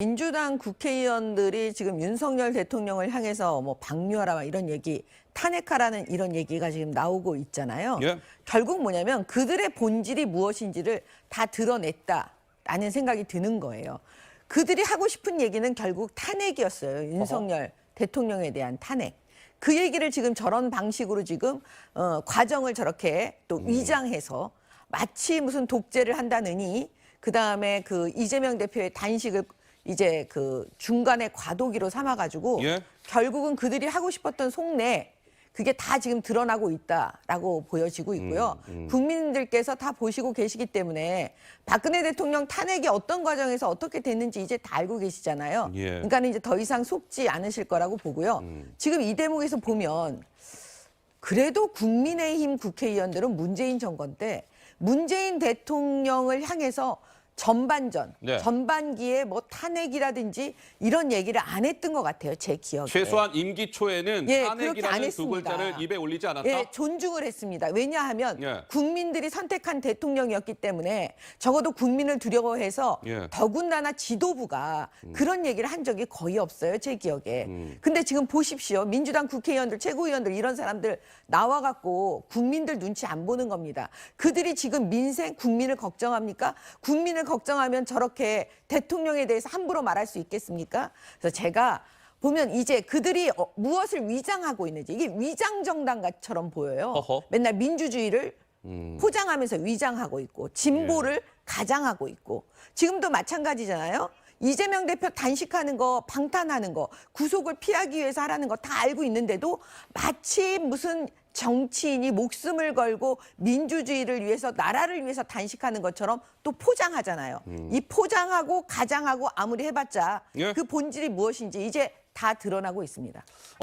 민주당 국회의원들이 지금 윤석열 대통령을 향해서 뭐 방류하라 막 이런 얘기, 탄핵하라는 이런 얘기가 지금 나오고 있잖아요. 예. 결국 뭐냐면 그들의 본질이 무엇인지를 다 드러냈다라는 생각이 드는 거예요. 그들이 하고 싶은 얘기는 결국 탄핵이었어요. 윤석열 대통령에 대한 탄핵. 그 얘기를 지금 저런 방식으로 지금 어, 과정을 저렇게 또 위장해서 마치 무슨 독재를 한다느니 그 다음에 그 이재명 대표의 단식을 이제 그 중간에 과도기로 삼아가지고 예. 결국은 그들이 하고 싶었던 속내 그게 다 지금 드러나고 있다라고 보여지고 있고요. 국민들께서 다 보시고 계시기 때문에 박근혜 대통령 탄핵이 어떤 과정에서 어떻게 됐는지 이제 다 알고 계시잖아요. 예. 그러니까 이제 더 이상 속지 않으실 거라고 보고요. 지금 이 대목에서 보면 그래도 국민의힘 국회의원들은 문재인 정권 때 문재인 대통령을 향해서 전반전, 네. 전반기에 뭐 탄핵이라든지 이런 얘기를 안 했던 것 같아요. 제 기억에. 최소한 임기 초에는 예, 그렇게 안 탄핵이라는 두 했습니다. 글자를 입에 올리지 않았다. 예, 존중을 했습니다. 왜냐하면 예. 국민들이 선택한 대통령이었기 때문에 적어도 국민을 두려워해서 예. 음. 더군다나 지도부가 그런 얘기를 한 적이 거의 없어요. 제 기억에. 근데 지금 보십시오. 민주당 국회의원들, 최고위원들 이런 사람들 나와갖고 국민들 눈치 안 보는 겁니다. 그들이 지금 민생, 국민을 걱정합니까? 국민을 걱정하면 저렇게 대통령에 대해서 함부로 말할 수 있겠습니까? 그래서 제가 보면 이제 그들이 어, 무엇을 위장하고 있는지 이게 위장 정당처럼 보여요. 허허. 맨날 민주주의를 음. 포장하면서 위장하고 있고 진보를 예. 가장하고 있고 지금도 마찬가지잖아요. 이재명 대표 단식하는 거 방탄하는 거 구속을 피하기 위해서 하라는 거 다 알고 있는데도 마치 무슨 정치인이 목숨을 걸고 민주주의를 위해서 나라를 위해서 단식하는 것처럼 또 포장하잖아요. 이 포장하고 가장하고 아무리 해봤자 예. 그 본질이 무엇인지 이제 다 드러나고 있습니다.